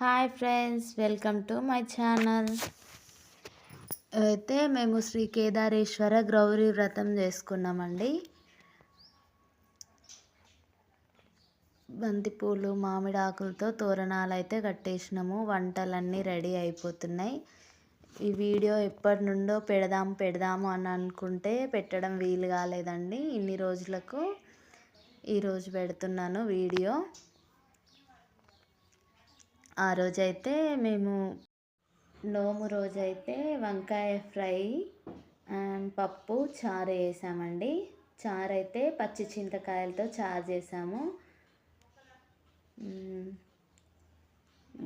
Hi friends welcome to my channel అయితే మేము శ్రీ కేదారేశ్వర గౌరీ వ్రతం చేసుకున్నామండి. బంతిపూలు మామిడి ఆకులతో తోరణాలు అయితే కట్టేసినాము. వంటలన్నీ రెడీ అయిపోతున్నాయి. ఈ వీడియో ఎప్పటి నుండో పెడదాం పెడదాము అని అనుకుంటే పెట్టడం వీలు కాలేదండి. ఇన్ని రోజులకు ఈరోజు పెడుతున్నాను వీడియో. ఆ రోజైతే మేము నోము రోజైతే వంకాయ ఫ్రై అండ్ పప్పు చారు వేసామండి చారు అయితే పచ్చి చింతకాయలతో చారు చేసాము.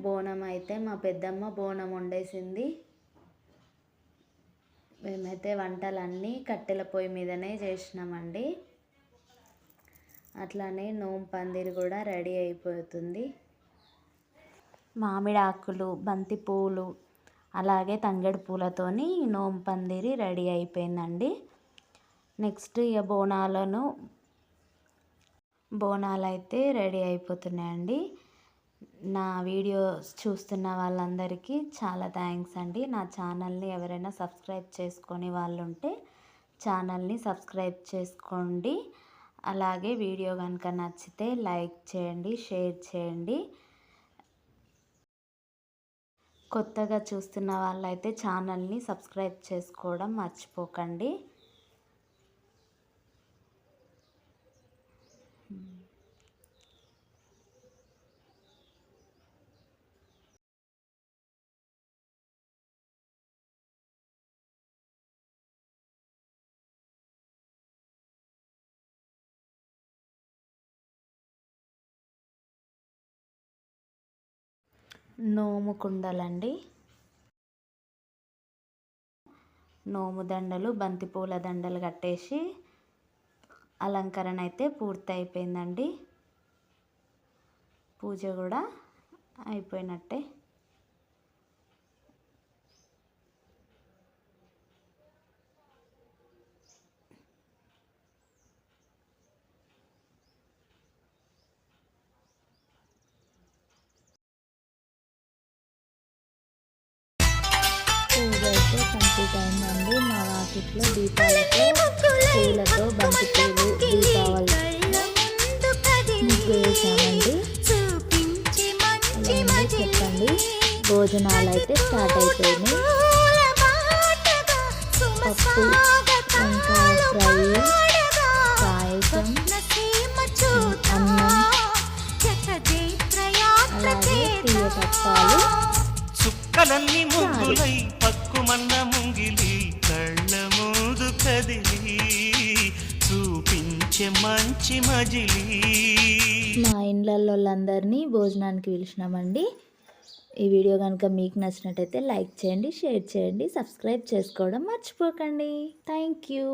బోనం అయితే మా పెద్దమ్మ బోనం వండేసింది. మేమైతే వంటలన్నీ కట్టెల పొయ్యి మీదనే చేసినామండి. అట్లానే నోము పందిరి కూడా రెడీ అయిపోతుంది. మామిడి ఆకులు బంతి పూలు అలాగే తంగేడు పూలతోని నోము పందిరి రెడీ అయిపోయిందండి. నెక్స్ట్ ఇక బోనాలను బోనాలు అయితే రెడీ అయిపోతున్నాయండి. నా వీడియోస్ చూస్తున్న వాళ్ళందరికీ చాలా థ్యాంక్స్ అండి. నా ఛానల్ని ఎవరైనా సబ్స్క్రైబ్ చేసుకొని వాళ్ళు ఉంటే ఛానల్ని సబ్స్క్రైబ్ చేసుకోండి. అలాగే వీడియో కనుక నచ్చితే లైక్ చేయండి షేర్ చేయండి. కొత్తగా చూస్తున్న వాళ్ళైతే ఛానల్ని సబ్స్క్రైబ్ చేసుకోవడం మర్చిపోకండి. నోము కుండలండి నోము దండలు బంతిపూల దండలు కట్టేసి అలంకరణ అయితే పూర్తి అయిపోయిందండి పూజ కూడా అయిపోయినట్టే. మా వాకిట్లో దీపాలతో పూలతో బంతి పూలు దీపావళి ముగ్గు వేసామండి చెప్పండి భోజనాలు అయితే స్టార్ట్ అయిపోయినాయి. పప్పు వంకాయ ఫ్రై పాయసం అన్నం అలాగే తీయ పప్పాలు. చుక్కలన్నీ ముగ్గులై పక్కుమన్న చూపించే మంచి మజిలి. మా ఇండ్లలో వాళ్ళందరినీ భోజనానికి పిలిచినామండి. ఈ వీడియో కనుక మీకు నచ్చినట్టయితే లైక్ చేయండి షేర్ చేయండి సబ్స్క్రైబ్ చేసుకోవడం మర్చిపోకండి. Thank you.